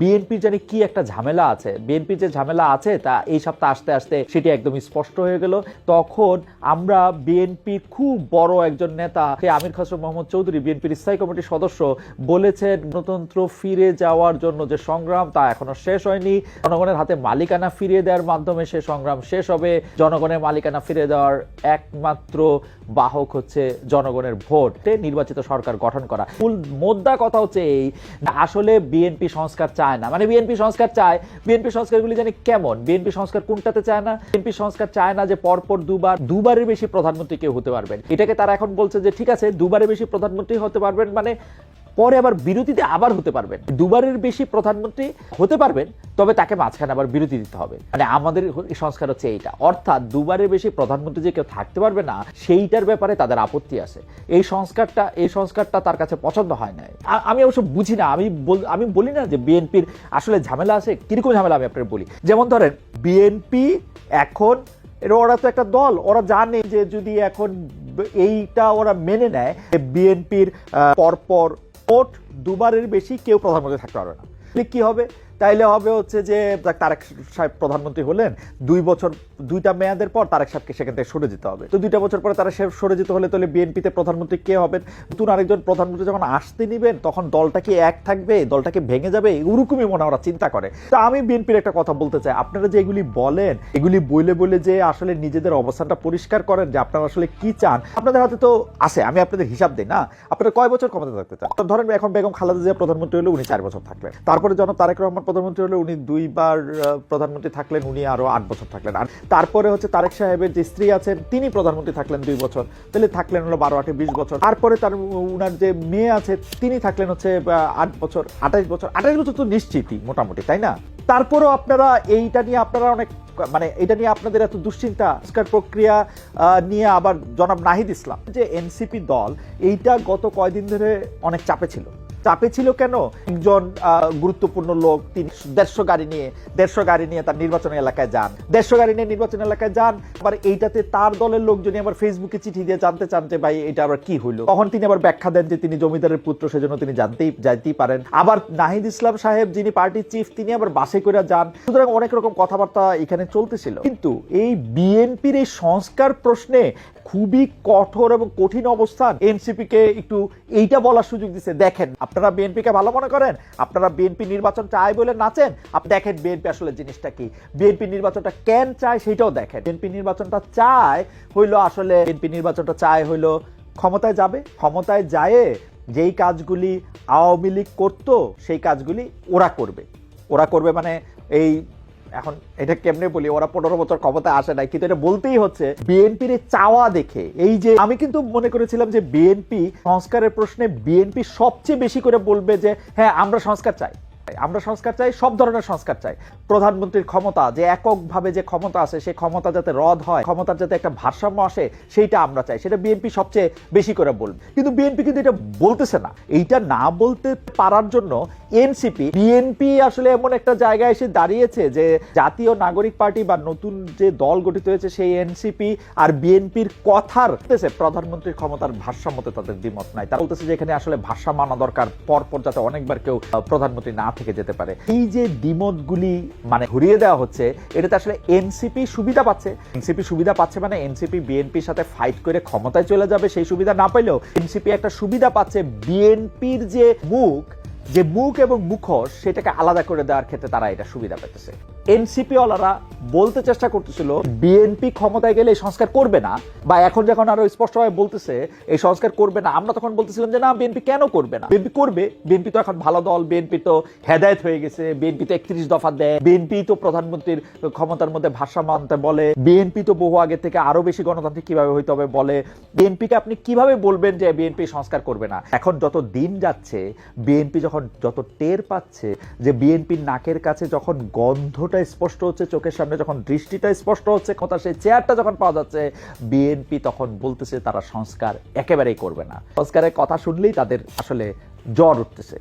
বিএনপির জানি কি একটা ঝামেলা আছে। বিএনপির যে ঝামেলা আছে, তা এই সপ্তাহ আসতে আসতে সেটি একদম স্পষ্ট হয়ে গেল। তখন আমরা বিএনপির খুব বড় একজন নেতা আমির খসরু মোহাম্মদ চৌধুরী, বিএনপির স্থায়ী কমিটির সদস্য, বলেছেন গণতন্ত্র ফিরে যাওয়ার জন্য যে সংগ্রাম, তা এখনও শেষ হয়নি। জনগণের হাতে মালিকানা ফিরিয়ে দেওয়ার মাধ্যমে সে সংগ্রাম শেষ হবে। জনগণের মালিকানা ফিরে দেওয়ার একমাত্র বাহক হচ্ছে জনগণের ভোট। নির্বাচিত সরকার গঠন করা। মূল মোদ্দা কথা হচ্ছে এই, আসলে বিএনপি সংস্কার চায় না। মানে বিএনপি সংস্কার চায়। বিএনপি সংস্কারগুলি জানি কেমন? বিএনপি সংস্কার কোনটাতে চায় না? বিএনপি সংস্কার চায় না যে পরপর দুবার, দুবারের বেশি প্রধানমন্ত্রী কেউ হতে পারবেন। এটাকে তারা এখন বলছে যে, ঠিক আছে, দুবারের বেশি প্রধানমন্ত্রী হতে পারবেন মানে পরে আবার বিরতিতে আবার হতে পারবেন। দুবারের বেশি প্রধানমন্ত্রী হতে পারবেন, তবে তাকে মাঝখানে আবার বিরতি দিতে হবে। মানে আমাদের সংস্কার হচ্ছে এইটা। অর্থাৎ দুবারের বেশি প্রধানমন্ত্রী যে কেউ থাকতে পারবে না, সেইটার ব্যাপারে তাদের আপত্তি আছে। এই সংস্কারটা এই সংস্কারটা তার কাছে পছন্দ হয় না আমি অবশ্য বুঝি না, আমি আমি বলি না যে বিএনপির আসলে ঝামেলা আছে, কীরকম ঝামেলা আমি আপনার বলি। যেমন ধরেন, বিএনপি এখন ওরা তো একটা দল, ওরা জানে যে যদি এখন এইটা ওরা মেনে নেয় বিএনপির পরপর মোট দুবারের বেশি কেউ প্রধানমন্ত্রী থাকতে পারবে না। কি হবে? তাইলে হবে হচ্ছে যে তারেক সাহেব প্রধানমন্ত্রী হলেন, দুই বছর, দুইটা মেয়াদের পর তারেক সাহেবকে সেখান থেকে সরে যেতে হবে। তো দুইটা বছর পরে তারা সরে যেতে হলে তাহলে বিএনপিতে প্রধানমন্ত্রী কে হবেন? নতুন আরেকজন প্রধানমন্ত্রী যখন আসতে নিবেন, তখন দলটা কি এক থাকবে? দলটা কি ভেঙে যাবে? ওরকমই মনে ওরা চিন্তা করে। তো আমি বিএনপির একটা কথা বলতে চাই। আপনারা যে এগুলি বলেন, এগুলি বলে বলে যে আসলে নিজেদের অবস্থানটা পরিষ্কার করেন, যে আপনারা আসলে কি চান, আপনাদের হাতে তো আছে, আমি আপনাদের হিসাব দিই, না? আপনারা কয় বছর ক্ষমতা থাকতে চান? ধরেন এখন বেগম খালেদা জিয়া প্রধানমন্ত্রী হলে উনি চার বছর থাকলেন। তারপরে জনাব তারেক রহমান প্রধানমন্ত্রী হলে উনি দুইবার প্রধানমন্ত্রী থাকলেন, উনি আরও আট বছর থাকলেন। আর তারপরে হচ্ছে তারেক সাহেবের যে স্ত্রী আছেন, তিনি প্রধানমন্ত্রী থাকলেন দুই বছর। তাহলে থাকলেন হলো বারো, আটে বিশ বছর। তারপরে তার উনার যে মেয়ে আছে, তিনি থাকলেন হচ্ছে আট বছর আঠাইশ বছর। আঠাইশ বছর তো নিশ্চিতই, মোটামুটি, তাই না? তারপরেও আপনারা এইটা নিয়ে আপনারা অনেক মানে এটা নিয়ে আপনাদের এত দুশ্চিন্তা, সংস্কার প্রক্রিয়া নিয়ে আবার জনাব নাহিদ ইসলাম, যে এনসিপি দল, এইটা গত কয়দিন ধরে অনেক চাপে ছিল। চাপে ছিল কেন? একজন গুরুত্বপূর্ণ লোক, তিনি, দেড়শো গাড়ি নিয়ে, দেড়শো গাড়ি নিয়ে তার নির্বাচন এলাকায় যান। দেড়শো গাড়ি নিয়ে নির্বাচনী এলাকায় যান, আবার এইটাতে তার দলের লোকজনই আবার ফেসবুকে চিঠি দিয়ে জানতে চান যে, ভাই, এটা আবার কি হইল? তখন তিনি আবার ব্যাখ্যা দেন যে, তিনি জমিদারের পুত্র, সেজন্য তিনি জানতেই, যাইতেই পারেন। আবার নাহিদ ইসলাম সাহেব, যিনি পার্টির চিফ, তিনি আবার বাসে করে যান। সুতরাং অনেক রকম কথাবার্তা এখানে চলতেছিল। কিন্তু এই বিএনপির এই সংস্কার প্রশ্নে খুবই কঠোর এবং কঠিন অবস্থান। এনসিপি কে একটু এইটা বলার সুযোগ দিচ্ছে দেখেন, আপনারা বিএনপি কে ভালো মনে করেন? আপনারা বিএনপি নির্বাচন চায় বলে নাচেন? আপনি দেখেন বিএনপি আসলে জিনিসটা কি? বিএনপি নির্বাচনটা কেন চায় সেটাও দেখেন। বিএনপি নির্বাচনটা চায় হইল আসলে, বিএনপি নির্বাচনটা চায় হইল ক্ষমতায় যাবে, ক্ষমতায় যায় যেই কাজগুলি আওয়ামী লীগ করতো, সেই কাজগুলি ওরা করবে। ওরা করবে মানে এই এখন এটা কেমনে বলি? ওরা পনেরো বছর ক্ষমতা আসে নাই, কিন্তু এটা বলতেই হচ্ছে বিএনপির চাওয়া দেখে। এই যে আমি কিন্তু মনে করেছিলাম যে বিএনপি সংস্কারের প্রশ্নে বিএনপি সবচেয়ে বেশি করে বলবে যে হ্যাঁ আমরা সংস্কার চাই। আমরা সংস্কার চাই, সব ধরনের সংস্কার চাই। প্রধানমন্ত্রীর ক্ষমতা, যে এককভাবে যে ক্ষমতা আছে, সেই ক্ষমতা যাতে রদ হয়, ক্ষমতার যাতে একটা ভারসাম্য আসে, সেইটা আমরা চাই। সেটা বিএনপি সবচেয়ে বেশি করে বলবে। কিন্তু বিএনপি কিন্তু এটা বলতেছে না। এইটা না বলতে পারার জন্য এনসিপি বিএনপি আসলে এমন একটা জায়গায় এসে দাঁড়িয়েছে যে জাতীয় নাগরিক পার্টি বা নতুন যে দল গঠিত হয়েছে, সেই এনসিপি আর বিএনপির কথার প্রধানমন্ত্রীর ক্ষমতার ভারসাম্যতে তাদের দ্বিমত নাই। তারা বলতেছে যে এখানে আসলে ভারসাম্য আনা দরকার, পরপর যাতে অনেকবার কেউ প্রধানমন্ত্রী না থেকে যেতে পারে। এই যে দ্বিমতগুলি মানে ঘুরিয়ে দেওয়া হচ্ছে, এটাতে আসলে এনসিপি সুবিধা পাচ্ছে। এনসিপি সুবিধা পাচ্ছে মানে এনসিপি, বিএনপির সাথে ফাইট করে ক্ষমতায় চলে যাবে সেই সুবিধা না পেলেও এনসিপি একটা সুবিধা পাচ্ছে বিএনপির যে মুখ যে মুখ এবং মুখোশ, সেটাকে আলাদা করে দেওয়ার ক্ষেত্রে তারা এটা সুবিধা পেতেছে। এনসিপি ওলারা বলতে চেষ্টা করতেছিল, বিএনপি ক্ষমতায় গেলে এই সংস্কার করবে না, বা এখন যখন আরও স্পষ্টভাবে বলতেছে, এই সংস্কার করবে না, আমরা তখন বলতেছিলাম যে না, বিএনপি কেন করবে না? বিএনপি করবে, বিএনপি তো এখন ভালো দল, বিএনপি তো হেদায়ত হয়ে গেছে, বিএনপি তো একত্রিশ দফা দেয়, বিএনপি তো প্রধানমন্ত্রীর ক্ষমতার মধ্যে ভারসাম্য আনতে বলে, বিএনপি তো বহু আগে থেকে আরও বেশি গণতান্ত্রিক কীভাবে হইতে হবে বলে, বিএনপিকে আপনি কীভাবে বলবেন যে বিএনপি সংস্কার করবে না? এখন যত দিন যাচ্ছে, বিএনপি যখন যত টের পাচ্ছে যে বিএনপির নাকের কাছে যখন গন্ধটা স্পষ্ট হচ্ছে, চোখের সামনে যখন দৃষ্টিটা স্পষ্ট হচ্ছে কথা সেই চেয়ারটা যখন পাওয়া যাচ্ছে বিএনপি তখন বলতেছে তারা সংস্কার একেবারেই করবে না। সংস্কারের কথা শুনলেই তাদের আসলে জ্বর উঠতেছে।